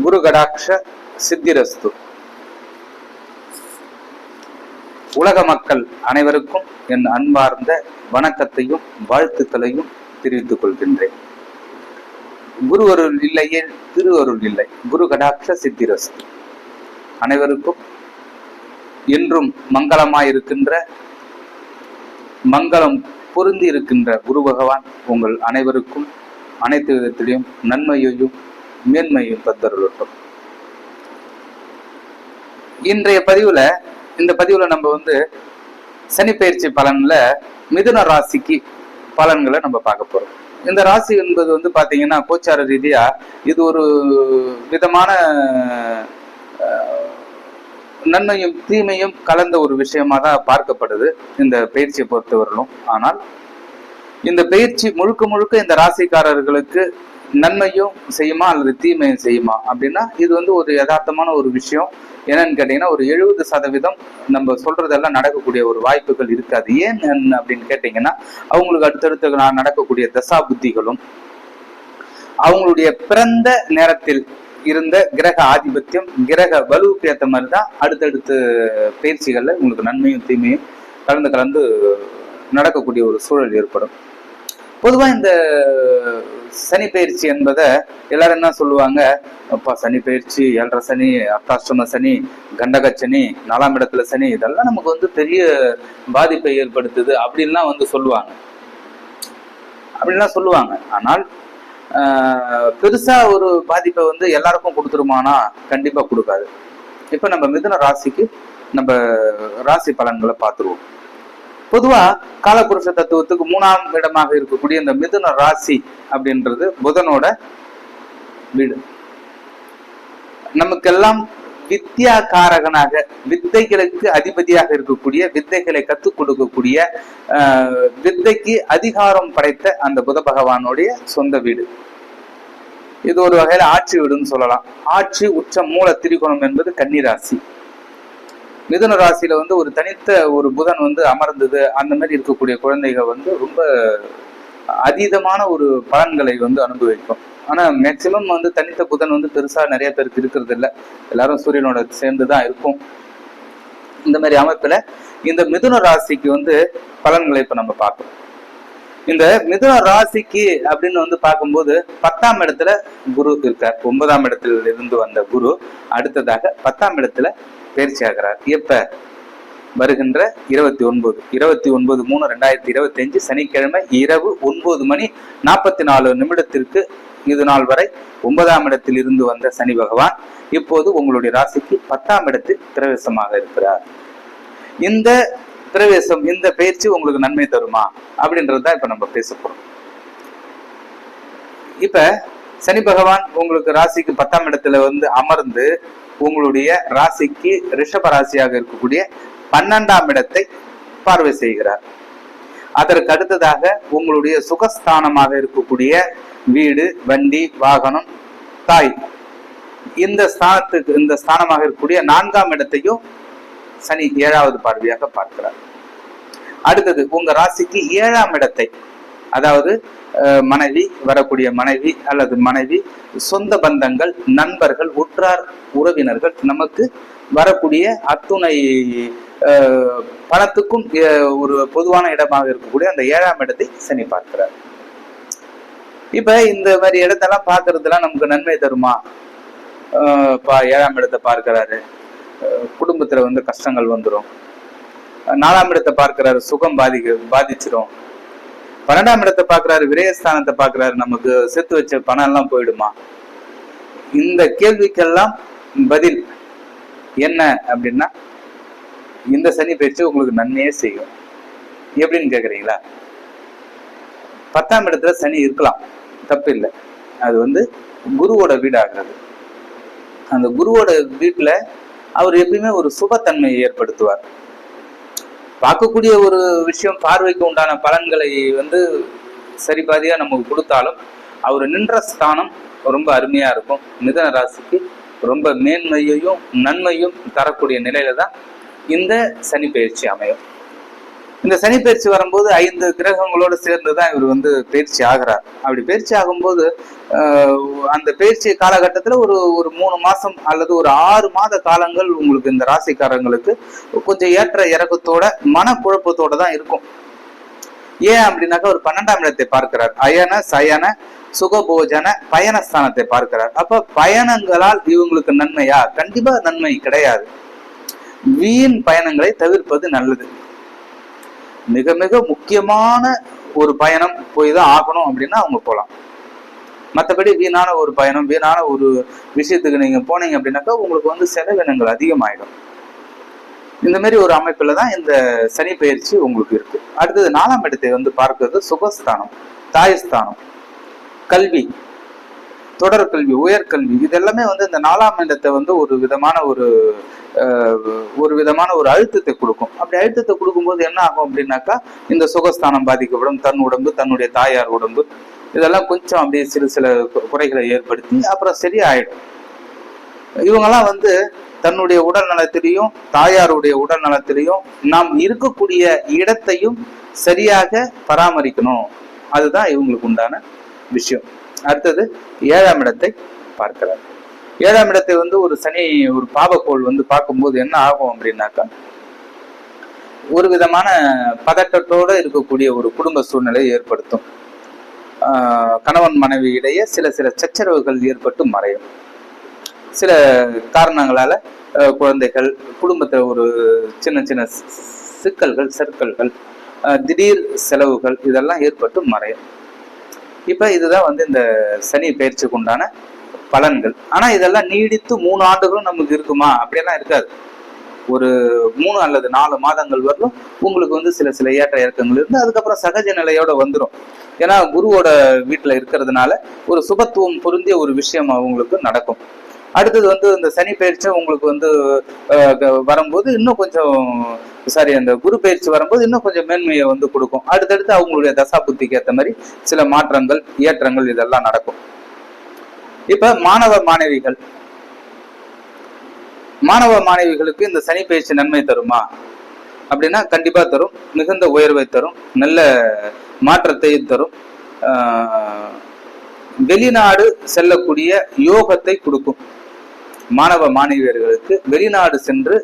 குருகடாட்ச சித்திரஸ்து. உலக மக்கள் அனைவருக்கும் என் அன்பார்ந்த வணக்கத்தையும் வாழ்த்துக்களையும் தெரிவித்துக் கொள்கின்றேன். குருவருள் இல்லையே திருவருள் இல்லை. குரு கடாட்ச சித்திரஸ்து. அனைவருக்கும் என்றும் மங்களமாயிருக்கின்ற மங்களம் பொருந்தி இருக்கின்ற குரு பகவான் உங்கள் அனைவருக்கும் அனைத்து விதத்திலையும் நன்மையையும் மேன்மையும் தந்தருளட்டும் இன்றைய பதிவுல இந்த பதிவுல நம்ம வந்து சனி பயிற்சி பலன்ல மிதுன ராசிக்கு பலன்களை நம்ம பார்க்க போறோம். இந்த ராசி என்பது வந்து பாத்தீங்கன்னா கோச்சார ரீதியா இது ஒரு விதமான நன்மையும் தீமையும் கலந்த ஒரு விஷயமா தான் பார்க்கப்படுது இந்த பயிற்சியை பொறுத்தவரையிலும். ஆனால் இந்த பயிற்சி முழுக்க முழுக்க இந்த ராசிக்காரர்களுக்கு நன்மையும் செய்யுமா அல்லது தீமையும் செய்யுமா அப்படின்னா இது வந்து ஒரு யதார்த்தமான ஒரு விஷயம். என்னன்னு கேட்டீங்கன்னா ஒரு எழுபது சதவீதம் நம்ம சொல்றதெல்லாம் நடக்கக்கூடிய ஒரு வாய்ப்புகள் இருக்காது ஏன் அப்படின்னு கேட்டீங்கன்னா அவங்களுக்கு அடுத்தடுத்து நடக்கக்கூடிய தசா புத்திகளும் அவங்களுடைய பிறந்த நேரத்தில் இருந்த கிரக ஆதிபத்தியம் கிரக வலுவுக்கு ஏற்ற மாதிரி தான் அடுத்தடுத்த பயிற்சிகளில் உங்களுக்கு நன்மையும் தீமையும் கலந்து கலந்து நடக்கக்கூடிய ஒரு சூழல் ஏற்படும். பொதுவாக இந்த சனி பயிற்சி என்பதை எல்லாரும் என்ன சொல்லுவாங்க? அப்பா சனி பயிற்சி ஏழரை சனி அர்த்தாஷ்டம சனி கண்டக சனி நாலாம் இடத்துல சனி இதெல்லாம் நமக்கு வந்து பெரிய பாதிப்பை ஏற்படுத்துது அப்படின்லாம் வந்து சொல்லுவாங்க. அப்படின்லாம் சொல்லுவாங்க. ஆனால் ஆஹ், பெருசா ஒரு பாதிப்பை வந்து எல்லாருக்கும் கொடுத்துருமானா? கண்டிப்பா கொடுக்காது. இப்ப நம்ம மிதுன ராசிக்கு நம்ம ராசி பலன்களை பார்த்துருவோம். பொதுவா காலபுருஷ தத்துவத்துக்கு மூணாம் இடமாக இருக்கக்கூடிய இந்த மிதுன ராசி அப்படின்றது புதனோட வீடு. நமக்கெல்லாம் வித்யா காரகனாக வித்தைகளுக்கு அதிபதியாக இருக்கக்கூடிய வித்தைகளை கற்றுக் கொடுக்கக்கூடிய ஆஹ், வித்தைக்கு அதிகாரம் படைத்த அந்த புத பகவானுடைய சொந்த வீடு. இது ஒரு வகையில ஆட்சி வீடுன்னு சொல்லலாம். ஆட்சி உச்ச மூல திரிகோணம் என்பது கன்னிராசி. மிதுன ராசியில வந்து ஒரு தனித்த ஒரு புதன் வந்து அமர்ந்தது. அந்த மாதிரி இருக்கக்கூடிய குழந்தைகள் வந்து ரொம்ப அதீதமான ஒரு பலன்களை வந்து அனுபவிக்கும். ஆனா மேக்சிமம் வந்து தனித்த புதன் வந்து பெருசா நிறைய பேருக்கு இருக்கிறது இல்ல. எல்லாரும் சூரியனோட சேர்ந்து தான் இருக்கும். இந்த மாதிரி அமைப்புல இந்த மிதுன ராசிக்கு வந்து பலன்களை இப்ப நம்ம பார்க்கணும் இந்த மிதுன ராசிக்கு அப்படின்னு வந்து பார்க்கும்போது பத்தாம் இடத்துல குரு இருக்கார். ஒன்பதாம் இடத்துல இருந்து வந்த குரு அடுத்ததாக பத்தாம் இடத்துல பயிற்சி ஆகிறார். எப்ப வருகின்ற இருபத்தி ஒன்பது இருபத்தி ஒன்பது மூணு ரெண்டாயிரத்தி இருபத்தி அஞ்சு சனிக்கிழமை இரவு ஒன்பது மணி நாற்பத்தி நாலு நிமிடத்திற்கு இது நாள் வரை ஒன்பதாம் இடத்தில் இருந்து வந்த சனி பகவான் இப்போது உங்களுடைய ராசிக்கு பத்தாம் இடத்தில் பிரவேசமாக இருக்கிறார். இந்த பிரவேசம் இந்த பயிற்சி உங்களுக்கு நன்மை தருமா? அப்படின்றது தான் இப்ப நம்ம பேச போறோம். இப்ப சனி பகவான் உங்களுக்கு ராசிக்கு பத்தாம் இடத்துல வந்து அமர்ந்து உங்களுடைய ராசிக்கு ரிஷப ராசியாக இருக்கக்கூடிய பன்னெண்டாம் இடத்தை பார்வை செய்கிறார். அதற்கு அடுத்ததாக உங்களுடைய சுகஸ்தானமாக இருக்கக்கூடிய வீடு வண்டி வாகனம் தாய் இந்த ஸ்தானத்துக்கு இந்த ஸ்தானமாக இருக்கக்கூடிய நான்காம் இடத்தையும் சனி ஏழாவது பார்வையாக பார்க்கிறார். அடுத்தது உங்க ராசிக்கு ஏழாம் இடத்தை அதாவது அஹ், மனைவி வரக்கூடிய மனைவி அல்லது மனைவி சொந்த பந்தங்கள் நண்பர்கள் உற்றார் உறவினர்கள் நமக்கு வரக்கூடிய அத்துணை அஹ், பணத்துக்கும் ஒரு பொதுவான இடமாக இருக்கக்கூடிய அந்த ஏழாம் இடத்தை சனி பார்க்கிறார். இப்ப இந்த மாதிரி இடத்தெல்லாம் பார்க்கறதுலாம் நமக்கு நன்மை தருமா? பா ஏழாம் இடத்தை பார்க்கிறாரு. குடும்பத்துல வந்து கஷ்டங்கள் வந்துடும் நாலாம் இடத்தை பார்க்கிறாரு. சுகம் பாதிக்க பாதிச்சிரும். பன்னெண்டாம் இடத்தை பாக்குறாரு விரயஸ்தானத்தை பாக்குறாரு நமக்கு சேர்த்து வச்ச பணம் எல்லாம் போயிடுமா? இந்த கேள்விக்கெல்லாம் பதில் என்ன அப்படின்னா இந்த சனி பயிற்சி உங்களுக்கு நன்மையே செய்யும். எப்படின்னு கேக்குறீங்களா? பத்தாம் இடத்துல சனி இருக்கலாம் தப்பு இல்லை அது வந்து குருவோட வீடாகிறது. அந்த குருவோட வீட்டுல அவர் எப்பயுமே ஒரு சுபத்தன்மையை ஏற்படுத்துவார். பார்க்கக்கூடிய ஒரு விஷயம் பார்வைக்கு உண்டான பலன்களை வந்து சரி பாதியாக நமக்கு கொடுத்தாலும் அவர் நின்ற ஸ்தானம் ரொம்ப அருமையாக இருக்கும். மிதன ராசிக்கு ரொம்ப மேன்மையையும் நன்மையும் தரக்கூடிய நிலையில தான் இந்த சனி பயிற்சி அமையும். இந்த சனி பயிற்சி வரும்போது ஐந்து கிரகங்களோட சேர்ந்து தான் இவர் வந்து பயிற்சி ஆகிறார். அப்படி பயிற்சி ஆகும்போது ஆஹ், அந்த பயிற்சி காலகட்டத்தில் ஒரு ஒரு மூணு மாசம் அல்லது ஒரு ஆறு மாத காலங்கள் உங்களுக்கு இந்த ராசிக்காரங்களுக்கு கொஞ்சம் ஏற்ற இறக்கத்தோட மனக்குழப்பத்தோட தான் இருக்கும். ஏன் அப்படின்னாக்கா ஒரு பன்னெண்டாம் இடத்தை பார்க்கிறார். அயன சயன சுகபோஜன பயணஸ்தானத்தை பார்க்கிறார். அப்ப பயணங்களால் இவங்களுக்கு நன்மையா? கண்டிப்பா நன்மை கிடையாது. வீண் பயணங்களை தவிர்ப்பது நல்லது. மிக மிக முக்கியமான ஒரு பயணம் போய் தான் ஆகணும் அப்படின்னா அவங்க போகலாம். மற்றபடி வீணான ஒரு பயணம் வீணான ஒரு விஷயத்துக்கு நீங்க போனீங்க அப்படின்னாக்கா உங்களுக்கு வந்து செலவினங்கள் அதிகமாயிடும். இந்த மாதிரி ஒரு அமைப்பில் தான் இந்த சனி பயிற்சி உங்களுக்கு இருக்கு. அடுத்தது நாலாம் இடத்தை வந்து பார்க்கறது சுகஸ்தானம் தாயஸ்தானம் கல்வி. தொடர்கல்வி உயர்கல்வி இது எல்லாமே வந்து இந்த நாலாம் இடத்தை வந்து ஒரு விதமான ஒரு ஒரு விதமான ஒரு அழுத்தத்தை கொடுக்கும். அப்படி அழுத்தத்தை கொடுக்கும்போது என்ன ஆகும் அப்படின்னாக்கா இந்த சுகஸ்தானம் பாதிக்கப்படும் தன் உடம்பு தன்னுடைய தாயார் உடம்பு இதெல்லாம் கொஞ்சம் அப்படியே சிறு சில குறைகளை ஏற்படுத்தி அப்புறம் சரியாயிடும். இவங்கெல்லாம் வந்து தன்னுடைய உடல் நலத்திலையும் தாயாருடைய உடல் நலத்திலையும் நாம் இருக்கக்கூடிய இடத்தையும் சரியாக பராமரிக்கணும். அதுதான் இவங்களுக்கு உண்டான விஷயம். அடுத்தது ஏழாம் இடத்தை பார்க்கிறார். ஏழாம் இடத்தை வந்து ஒரு சனி ஒரு பாவக்கோள் வந்து பார்க்கும்போது என்ன ஆகும் அப்படின்னாக்கா ஒரு விதமான பதட்டத்தோட இருக்கக்கூடிய ஒரு குடும்ப சூழ்நிலையை ஏற்படுத்தும். ஆஹ் கணவன் மனைவி இடையே சில சில சச்சரவுகள் ஏற்பட்டு மறையும். சில காரணங்களால குழந்தைகள் குடும்பத்தில் ஒரு சின்ன சின்ன சிக்கல்கள் சர்க்கல்கள் திடீர் செலவுகள் இதெல்லாம் ஏற்பட்டு மறையும். இப்ப இதுதான் வந்து இந்த சனி பயிற்சிக்கு உண்டான பலன்கள். ஆனா இதெல்லாம் நீடித்து மூணு ஆண்டுகளும் நமக்கு இருக்குமா? அப்படியெல்லாம் இருக்காது. ஒரு மூணு அல்லது நாலு மாதங்கள் வரலும் உங்களுக்கு வந்து சில சில ஏற்ற இறக்கங்கள் இருந்து அதுக்கப்புறம் சகஜ நிலையோட வந்துடும் ஏன்னா குருவோட வீட்டுல இருக்கிறதுனால ஒரு சுபத்துவம் பொருந்திய ஒரு விஷயம் அவங்களுக்கு நடக்கும். அடுத்தது வந்து இந்த சனி பயிற்சி உங்களுக்கு வந்து வரும்போது இன்னும் கொஞ்சம் சாரி அந்த குரு பயிற்சி வரும்போது இன்னும் கொஞ்சம் மேன்மையை வந்து கொடுக்கும். அடுத்தடுத்து அவங்களுடைய தசா புத்திக்கு ஏற்ற மாதிரி சில மாற்றங்கள் ஏற்றங்கள் இதெல்லாம் நடக்கும். இப்ப மாணவ மாணவிகள் மாணவ மாணவிகளுக்கு இந்த சனி பயிற்சி நன்மை தருமா? அப்படின்னா கண்டிப்பா தரும். மிகுந்த உயர்வை தரும். நல்ல மாற்றத்தை தரும். ஆஹ் வெளிநாடு செல்லக்கூடிய யோகத்தை கொடுக்கும். மாணவ மாணவியர்களுக்கு வெளிநாடு சென்று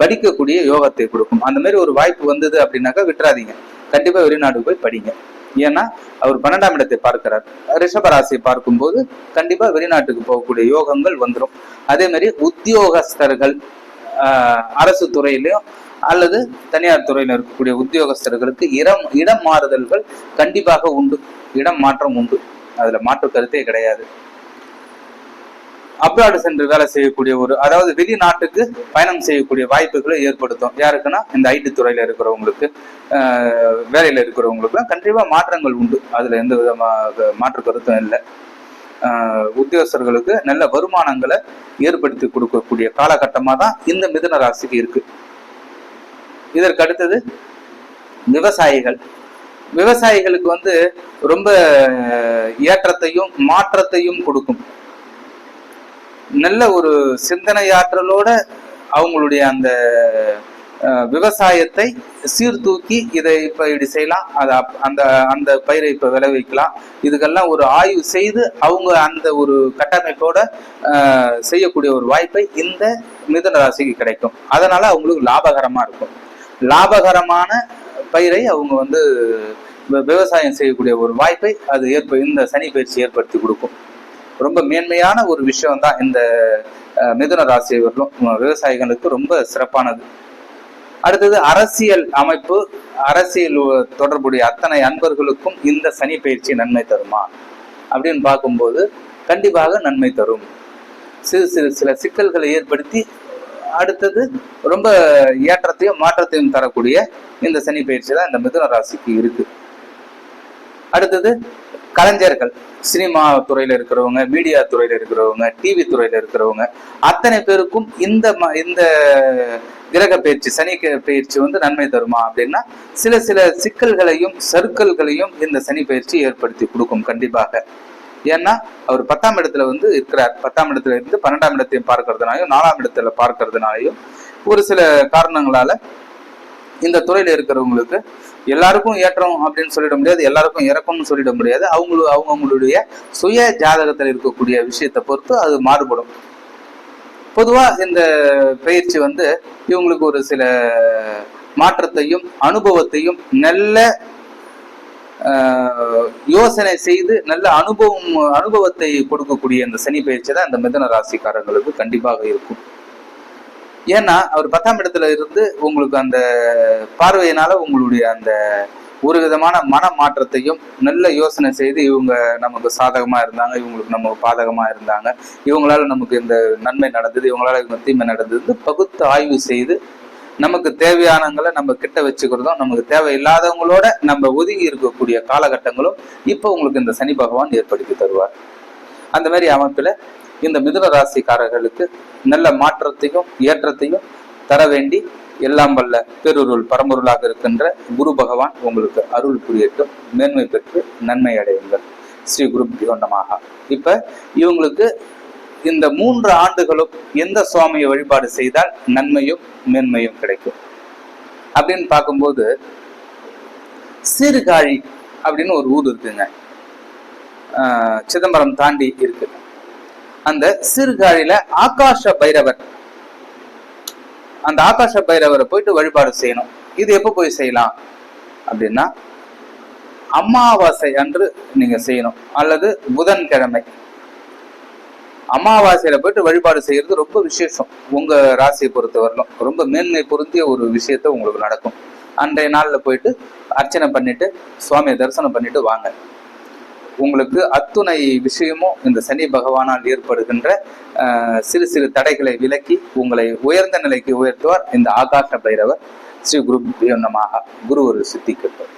படிக்கக்கூடிய யோகத்தை கொடுக்கும். அந்த மாதிரி ஒரு வாய்ப்பு வந்தது அப்படின்னாக்கா விட்டுறாதீங்க. கண்டிப்பா வெளிநாடு போய் படிங்க. ஏன்னா அவர் பன்னெண்டாம் இடத்தை பார்க்கிறார். ரிஷபராசியை பார்க்கும்போது கண்டிப்பா வெளிநாட்டுக்கு போகக்கூடிய யோகங்கள் வந்துடும் அதே மாதிரி உத்தியோகஸ்தர்கள் ஆஹ், அரசு துறையிலையும் அல்லது தனியார் துறையில் இருக்கக்கூடிய உத்தியோகஸ்தர்களுக்கு இடம் இடம் மாறுதல்கள் கண்டிப்பாக உண்டு. இடம் மாற்றம் உண்டு. அதுல மாற்று கருத்தே கிடையாது. அப்ராடு சென்று வேலை செய்யக்கூடிய ஒரு அதாவது வெளிநாட்டுக்கு பயணம் செய்யக்கூடிய வாய்ப்புகளை ஏற்படுத்தும். யாருக்குன்னா இந்த ஐடி துறையில இருக்கிறவங்களுக்கு ஆஹ், வேலையில இருக்கிறவங்களுக்குலாம் கண்டிப்பா மாற்றங்கள் உண்டு. அதுல எந்த விதமாக மாற்று கருத்தும் இல்லை. உத்தியோகஸ்தர்களுக்கு நல்ல வருமானங்களை ஏற்படுத்தி கொடுக்கக்கூடிய காலகட்டமா தான் இந்த மிதன ராசிக்கு இருக்கு. இதற்கு அடுத்தது விவசாயிகள். விவசாயிகளுக்கு வந்து ரொம்ப ஏற்றத்தையும் மாற்றத்தையும் கொடுக்கும். நல்ல ஒரு சிந்தனையாற்றலோட அவங்களுடைய அந்த விவசாயத்தை சீர்தூக்கி இதை இப்ப இப்படி செய்யலாம். அதை அப்- அந்த அந்த பயிரை இப்போ விளைவிக்கலாம். இதுக்கெல்லாம் ஒரு ஆய்வு செய்து அவங்க அந்த ஒரு கட்டமைப்போட செய்யக்கூடிய ஒரு வாய்ப்பை இந்த மிதன ராசிக்கு கிடைக்கும். அதனால அவங்களுக்கு லாபகரமாக இருக்கும். லாபகரமான பயிரை அவங்க வந்து விவசாயம் செய்யக்கூடிய ஒரு வாய்ப்பை அது ஏற்ப இந்த சனி பயிற்சி ஏற்படுத்தி கொடுக்கும். ரொம்ப மேன்மையான ஒரு விஷயம் தான் இந்த மிதுன ராசியவர்களும் விவசாயிகளுக்கு ரொம்ப சிறப்பானது. அடுத்தது அரசியல் அமைப்பு அரசியல் தொடர்புடைய அத்தனை அன்பர்களுக்கும் இந்த சனி பயிற்சி நன்மை தருமா? அப்படின்னு பார்க்கும்போது கண்டிப்பாக நன்மை தரும். சிறு சிறு சில சிக்கல்களை ஏற்படுத்தி அடுத்தது ரொம்ப ஏற்றத்தையும் மாற்றத்தையும் தரக்கூடிய இந்த சனி பயிற்சி தான் இந்த மிதுன ராசிக்கு இருக்கு. அடுத்தது கலைஞர்கள் சினிமா துறையில இருக்கிறவங்க மீடியா துறையில இருக்கிறவங்க டிவி துறையில இருக்கிறவங்க அத்தனை பேருக்கும் இந்த ம- இந்த கிரக பயிற்சி சனி பயிற்சி வந்து நன்மை தருமா அப்படின்னா சில சில சிக்கல்களையும் சறுக்கல்களையும் இந்த சனி பயிற்சி ஏற்படுத்தி கொடுக்கும் கண்டிப்பாக. ஏன்னா அவர் பத்தாம் இடத்துல வந்து இருக்கிறார். பத்தாம் இடத்துல இருந்து பன்னெண்டாம் இடத்தையும் பார்க்கறதுனாலையும் நாலாம் இடத்துல பார்க்கறதுனாலையும் ஒரு சில காரணங்களால இந்த துறையில இருக்கிறவங்களுக்கு எல்லாருக்கும் ஏற்றம் அப்படின்னு சொல்லிட முடியாது எல்லாருக்கும் இறக்கம்னு சொல்லிட முடியாது. அவங்களுக்கு அவங்கவுங்களுடைய சுய ஜாதகத்தில் இருக்கக்கூடிய விஷயத்தை பொறுத்து அது மாறுபடும். பொதுவா இந்த பயிற்சி வந்து இவங்களுக்கு ஒரு சில மாற்றத்தையும் அனுபவத்தையும் நல்ல யோசனை செய்து நல்ல அனுபவம் அனுபவத்தை கொடுக்கக்கூடிய இந்த சனி பயிற்சி தான் இந்த மிதன ராசிக்காரங்களுக்கு கண்டிப்பாக இருக்கும். ஏன்னா அவர் பத்தாம் இடத்துல இருந்து உங்களுக்கு அந்த பார்வையினால உங்களுடைய அந்த ஒரு விதமான மன மாற்றத்தையும் நல்ல யோசனை செய்து இவங்க நமக்கு சாதகமா இருந்தாங்க இவங்களுக்கு நம்ம பாதகமா இருந்தாங்க. இவங்களால நமக்கு இந்த நன்மை நடந்தது இவங்களால இவங்க தீமை நடந்தது பகுத்து ஆய்வு செய்து நமக்கு தேவையானங்களை நம்ம கிட்ட வச்சுக்கிறதும் நமக்கு தேவையில்லாதவங்களோட நம்ம ஒதுங்கி இருக்கக்கூடிய காலகட்டங்களும் இப்போ உங்களுக்கு இந்த சனி பகவான் ஏற்படுத்தி தருவார். அந்த மாதிரி அமைப்புல இந்த மிதுன ராசிக்காரர்களுக்கு நல்ல மாற்றத்தையும் ஏற்றத்தையும் தர வேண்டி எல்லாம் வல்ல பெருருள் பரம்பொருளாக இருக்கின்ற குரு பகவான் உங்களுக்கு அருள் புரியட்டும். மேன்மை பெற்று நன்மை அடையுங்கள். ஸ்ரீ குரு நமாக இப்ப இவங்களுக்கு இந்த மூன்று ஆண்டுகளும் எந்த சுவாமியை வழிபாடு செய்தால் நன்மையும் மேன்மையும் கிடைக்கும்? அப்படின்னு பார்க்கும்போது சீர்காழி அப்படின்னு ஒரு ஊர் இருக்குங்க. ஆஹ் சிதம்பரம் தாண்டி இருக்கு. அந்த சீர்காழியில ஆகாஷ பைரவர். அந்த ஆகாஷ பைரவரை போயிட்டு வழிபாடு செய்யணும். இது எப்போ போய் செய்யலாம்? அப்படின்னா அமாவாசை அன்று நீங்க செய்யணும். அல்லது புதன்கிழமை. அமாவாசையில போயிட்டு வழிபாடு செய்யறது ரொம்ப விசேஷம். உங்க ராசியை பொறுத்தவரையிலும் ரொம்ப மேன்மை பொருந்திய ஒரு விஷயத்த உங்களுக்கு நடக்கும். அன்றைய நாள்ல போயிட்டு அர்ச்சனை பண்ணிட்டு சுவாமியை தரிசனம் பண்ணிட்டு வாங்க. உங்களுக்கு அத்துணை விஷயமும் இந்த சனி பகவானால் ஏற்படுகின்ற சிறு சிறு தடைகளை விலக்கி உங்களை உயர்ந்த நிலைக்கு உயர்த்துவார். இந்த ஆகாஷ பைரவர் ஸ்ரீ குரு நமாக குரு ஒரு சித்திக்கட்டும்